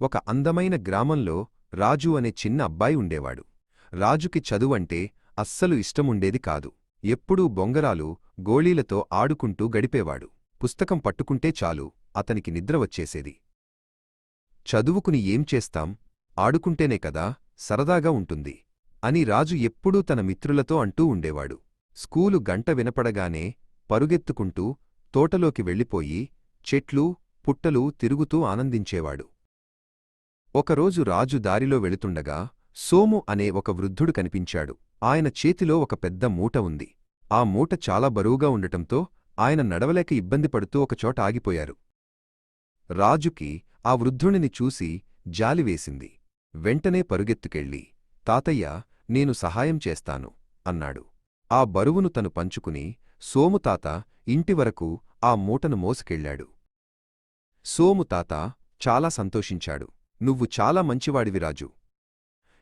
ఒక అందమైన గ్రామంలో రాజు అనే చిన్న అబ్బాయి ఉండేవాడు. రాజుకి చదువంటే అస్సలు ఇష్టముండేది కాదు. ఎప్పుడూ బొంగరాలు గోళీలతో ఆడుకుంటూ గడిపేవాడు. పుస్తకం పట్టుకుంటే చాలు అతనికి నిద్ర వచ్చేసేది. చదువుకుని ఏం చేస్తాం? ఆడుకుంటేనే కదా సరదాగా ఉంటుంది అని రాజు ఎప్పుడూ తన మిత్రులతో అంటూ ఉండేవాడు. స్కూలు గంట వినపడగానే పరుగెత్తుకుంటూ తోటలోకి వెళ్ళిపోయి చెట్లు పుట్టలు తిరుగుతూ ఆనందించేవాడు. ఒకరోజు రాజు దారిలో వెళుతుండగా సోము అనే ఒక వృద్ధుడు కనిపించాడు. ఆయన చేతిలో ఒక పెద్ద మూట ఉంది. ఆ మూట చాలా బరువుగా ఉండటంతో ఆయన నడవలేక ఇబ్బంది పడుతూ ఒకచోట ఆగిపోయారు. రాజుకి ఆ వృద్ధుడిని చూసి జాలివేసింది వెంటనే పరుగెత్తుకెళ్ళి తాతయ్య నేను సహాయం చేస్తాను అన్నాడు. ఆ బరువును తను పంచుకుని సోముతాత ఇంటివరకు ఆ మూటను మోసుకెళ్ళాడు. సోముతాత చాలా సంతోషించాడు. నువ్వు చాలా మంచివాడివి రాజు.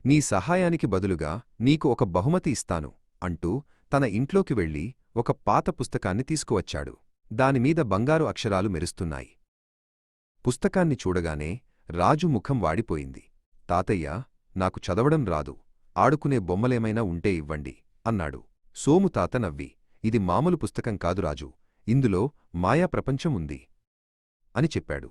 నీ సహాయానికి బదులుగా నీకు ఒక బహుమతి ఇస్తాను అంటూ తన ఇంట్లోకి వెళ్ళి ఒక పాత పుస్తకాన్ని తీసుకువచ్చాడు. దానిమీద బంగారు అక్షరాలు మెరుస్తున్నాయి. పుస్తకాన్ని చూడగానే రాజు ముఖం వాడిపోయింది. తాతయ్య నాకు చదవడం రాదు ఆడుకునే బొమ్మలేమైనా ఉంటే ఇవ్వండి అన్నాడు. సోము తాత నవ్వి ఇది మామూలు పుస్తకం కాదు రాజు ఇందులో మాయా ప్రపంచం ఉంది అని చెప్పాడు.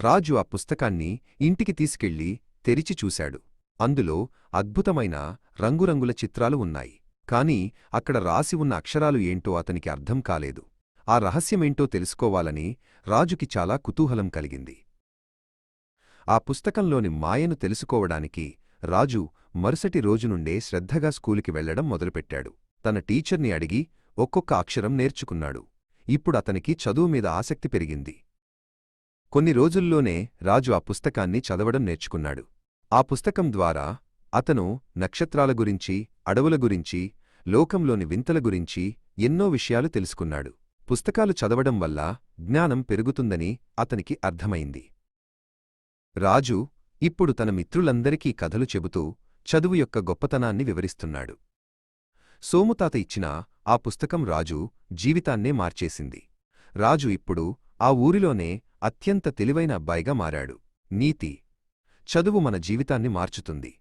రాజు ఆ పుస్తకాన్ని ఇంటికి తీసుకెళ్ళి తెరిచి చూశాడు. అందులో అద్భుతమైన రంగురంగుల చిత్రాలు ఉన్నాయి. కాని అక్కడ రాసి ఉన్న అక్షరాలు ఏంటో అతనికి అర్థం కాలేదు. ఆ రహస్యమేంటో తెలుసుకోవాలని రాజుకి చాలా కుతూహలం కలిగింది. ఆ పుస్తకంలోని మాయను తెలుసుకోవడానికి రాజు మరుసటి రోజునుండే శ్రద్ధగా స్కూలుకి వెళ్ళడం మొదలుపెట్టాడు. తన టీచర్ని అడిగి ఒక్కొక్క అక్షరం నేర్చుకున్నాడు. ఇప్పుడు అతనికి చదువు మీద ఆసక్తి పెరిగింది. కొన్ని రోజుల్లోనే రాజు ఆ పుస్తకాన్ని చదవడం నేర్చుకున్నాడు. ఆ పుస్తకం ద్వారా అతను నక్షత్రాల గురించి అడవుల గురించి లోకంలోని వింతల గురించి ఎన్నో విషయాలు తెలుసుకున్నాడు. పుస్తకాలు చదవడం వల్ల జ్ఞానం పెరుగుతుందని అతనికి అర్థమైంది. రాజు ఇప్పుడు తన మిత్రులందరికీ కథలు చెబుతూ చదువు యొక్క గొప్పతనాన్ని వివరిస్తున్నాడు. సోముతాత ఇచ్చిన ఆ పుస్తకం రాజు జీవితాన్నే మార్చేసింది. రాజు ఇప్పుడు ఆ ఊరిలోనే అత్యంత తెలివైన అబ్బాయిగా మారాడు. నీతి చదువు మన జీవితాన్ని మార్చుతుంది.